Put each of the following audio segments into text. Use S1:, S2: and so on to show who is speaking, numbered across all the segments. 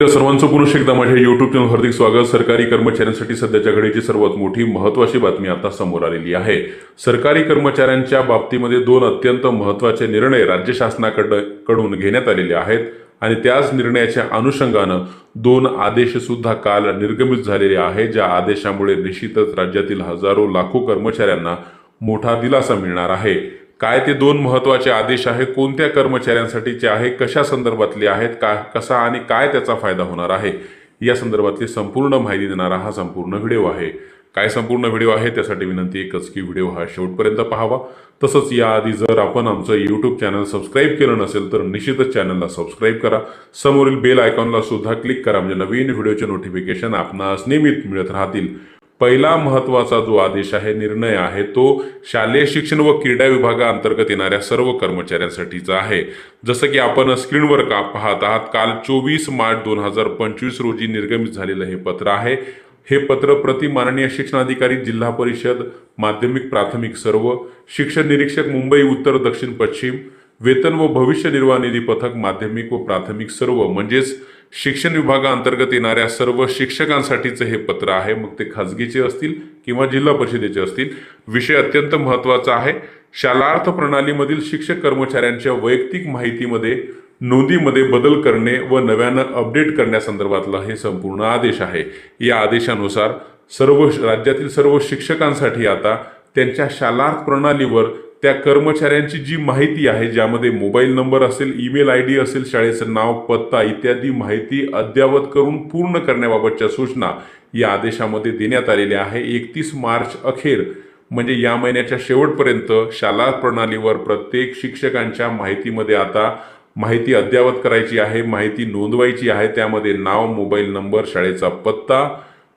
S1: सर्वांचं पुरुष एकदा माझ्या युट्यूब चॅनल हार्दिक स्वागत. सरकारी कर्मचाऱ्यांसाठी सध्याच्या घडीची सर्वात मोठी महत्वाची बातमी आता समोर आलेली आहे. सरकारी कर्मचाऱ्यांच्या बाबतीमध्ये दोन अत्यंत महत्त्वाचे निर्णय राज्य शासनाकडं कडून घेण्यात आलेले आहेत आणि त्याच निर्णयाच्या अनुषंगानं दोन आदेश सुद्धा काल निर्गमित झालेले आहेत ज्या आदेशामुळे निश्चितच राज्यातील हजारो लाखो कर्मचाऱ्यांना मोठा दिलासा मिळणार आहे. काय ते दोन महत्त्वाचे आदेश आहे कोणत्या कर्मचाऱ्यांसाठीचे आहे कशा संदर्भातले आहेत? का कसा आणि काय त्याचा फायदा होणार आहे? या संदर्भातली संपूर्ण माहिती देणारा हा संपूर्ण व्हिडिओ आहे. काय संपूर्ण व्हिडिओ आहे त्यासाठी विनंती एकच की व्हिडिओ हा शेवटपर्यंत पाहावा. तसंच याआधी जर आपण आमचं यूट्यूब चॅनल सबस्क्राईब केलं नसेल तर निश्चितच चॅनलला सबस्क्राईब करा. समोरील बेल आयकॉनला सुद्धा क्लिक करा म्हणजे नवीन व्हिडिओचे नोटिफिकेशन आपणास नियमित मिळत राहतील. पहिला महत्त्वाचा जो आदेश आहे निर्णय आहे तो शालेय शिक्षण व क्रीडा विभागाअंतर्गत येणाऱ्या सर्व कर्मचाऱ्यांसाठीचा आहे. जसं की आपण स्क्रीनवर का पाहत आहात काल चोवीस मार्च दोन हजार पंचवीस रोजी निर्गमित झालेलं हे पत्र आहे. हे पत्र प्रति माननीय शिक्षणाधिकारी जिल्हा परिषद माध्यमिक प्राथमिक सर्व शिक्षण निरीक्षक मुंबई उत्तर दक्षिण पश्चिम वेतन व भविष्य निर्वाह निधी पथक माध्यमिक व प्राथमिक सर्व म्हणजेच शिक्षण विभागाअंतर्गत येणाऱ्या सर्व शिक्षकांसाठीचे हे पत्र आहे. मग ते खाजगीचे असतील किंवा जिल्हा परिषदेचे असतील. विषय अत्यंत महत्त्वाचा आहे. शालार्थ प्रणालीमधील शिक्षक कर्मचाऱ्यांच्या वैयक्तिक माहितीमध्ये नोंदीमध्ये बदल करणे व नव्यानं अपडेट करण्यासंदर्भातला हे संपूर्ण आदेश आहे. या आदेशानुसार सर्व राज्यातील सर्व शिक्षकांसाठी आता त्यांच्या शालार्थ प्रणालीवर त्या कर्मचाऱ्यांची जी माहिती आहे ज्यामध्ये मोबाईल नंबर असेल ईमेल आय डी असेल शाळेचं नाव पत्ता इत्यादी माहिती अद्ययावत करून पूर्ण करण्याबाबतच्या सूचना या आदेशामध्ये देण्यात आलेल्या आहे. एकतीस मार्च अखेर म्हणजे या महिन्याच्या शेवटपर्यंत शाला प्रणालीवर प्रत्येक शिक्षकांच्या माहितीमध्ये आता माहिती अद्ययावत करायची आहे माहिती नोंदवायची आहे. त्यामध्ये नाव मोबाईल नंबर शाळेचा पत्ता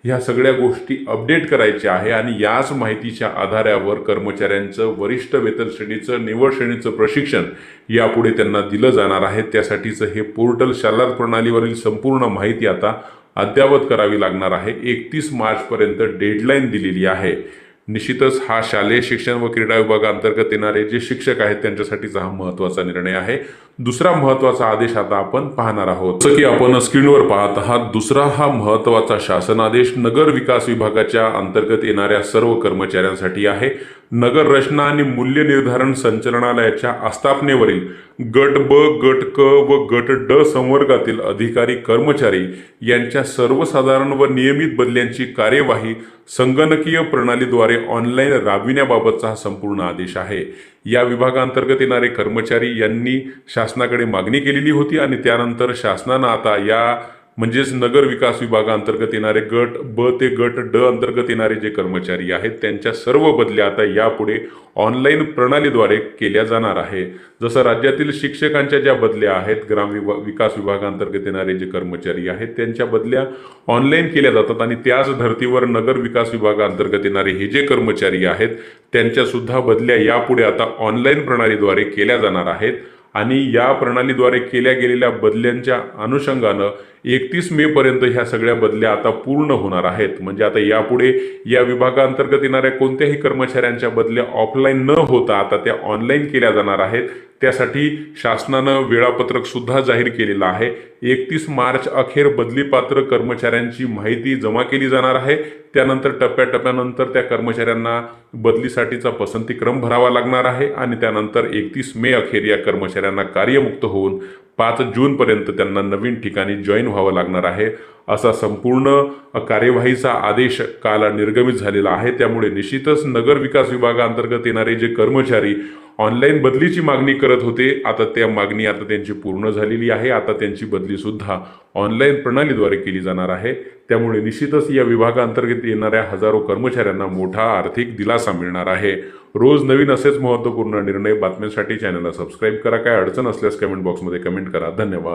S1: ह्या सगळ्या गोष्टी अपडेट करायच्या आहे आणि याच माहितीच्या आधारावर कर्मचाऱ्यांचं वरिष्ठ वेतन श्रेणीचं निवड श्रेणीचं प्रशिक्षण यापुढे त्यांना दिलं जाणार आहे. त्यासाठीचं हे पोर्टल शालार प्रणालीवरील संपूर्ण माहिती आता अद्ययावत करावी लागणार आहे. एकतीस मार्चपर्यंत डेडलाईन दिलेली आहे. निश्चितच हा शालेय शिक्षण व क्रीडा विभागाअंतर्गत येणारे जे शिक्षक आहेत त्यांच्यासाठीचा हा महत्त्वाचा निर्णय आहे. दुसरा महत्त्वाचा आदेश आता आपण पाहणार आहोत. जसं की आपण स्क्रीनवर पाहत आहात दुसरा हा महत्त्वाचा शासन आदेश नगर विकास विभागाच्या अंतर्गत येणाऱ्या सर्व कर्मचाऱ्यांसाठी आहे. नगर रचना आणि मूल्य निर्धारण संचालनालयाच्या आस्थापनेवरील गट ब गट क व गट ड संवर्गातील अधिकारी कर्मचारी यांच्या सर्वसाधारण व नियमित बदल्यांची कार्यवाही संगणकीय प्रणालीद्वारे ऑनलाईन राबविण्याबाबतचा हा संपूर्ण आदेश आहे. या विभागांतर्गत येणारे कर्मचारी यांनी शासनाकडे मागणी केलेली होती आणि त्यानंतर शासनानं आता या म्हणजेच नगर विकास विभागाअंतर्गत येणारे गट ब ते गट ड अंतर्गत येणारे जे कर्मचारी आहेत त्यांच्या सर्व बदल्या आता यापुढे ऑनलाईन प्रणालीद्वारे केल्या जाणार आहे जसं राज्यातील शिक्षकांच्या ज्या बदल्या आहेत ग्राम विभा विकास विभागाअंतर्गत येणारे जे कर्मचारी आहेत त्यांच्या बदल्या ऑनलाईन केल्या जातात आणि त्याच धर्तीवर नगर विकास विभागाअंतर्गत येणारे हे जे कर्मचारी आहेत त्यांच्यासुद्धा बदल्या यापुढे आता ऑनलाईन प्रणालीद्वारे केल्या जाणार आहेत. आणि या प्रणालीद्वारे केल्या गेलेल्या बदल्यांच्या अनुषंगानं एकतीस मे पर्यंत ह्या सगळ्या बदल्या आता पूर्ण होणार आहेत. म्हणजे आता यापुढे या विभागाअंतर्गत येणाऱ्या कोणत्याही कर्मचाऱ्यांच्या बदल्या ऑफलाईन न होता आता त्या ऑनलाईन केल्या जाणार आहेत. त्यासाठी शासनानं वेळापत्रक सुद्धा जाहीर केलेलं आहे. एकतीस मार्च अखेर बदलीपात्र कर्मचाऱ्यांची माहिती जमा केली जाणार आहे. त्यानंतर टप्प्याटप्प्यानंतर त्या कर्मचाऱ्यांना बदलीसाठीचा पसंतीक्रम भरावा लागणार आहे आणि त्यानंतर एकतीस मे अखेर या कर्मचाऱ्यांना कार्यमुक्त होऊन पाच जूनपर्यंत त्यांना नवीन ठिकाणी जॉईन व्हावं लागणार आहे. असा संपूर्ण कार्यवाहीचा आदेश काल निर्गमित झालेला आहे. त्यामुळे निश्चितच नगर विकास विभागाअंतर्गत येणारे जे कर्मचारी ऑनलाईन बदलीची मागणी करत होते आता त्या मागणी आता त्यांची पूर्ण झालेली आहे. आता त्यांची बदलीसुद्धा ऑनलाईन प्रणालीद्वारे केली जाणार आहे. त्यामुळे निश्चितच या विभागाअंतर्गत येणाऱ्या हजारो कर्मचाऱ्यांना मोठा आर्थिक दिलासा मिळणार आहे. रोज नवीन असेच महत्त्वपूर्ण निर्णय बातम्यांसाठी चॅनलला सबस्क्राईब करा. काय अडचण असल्यास कमेंट बॉक्समध्ये कमेंट करा. धन्यवाद.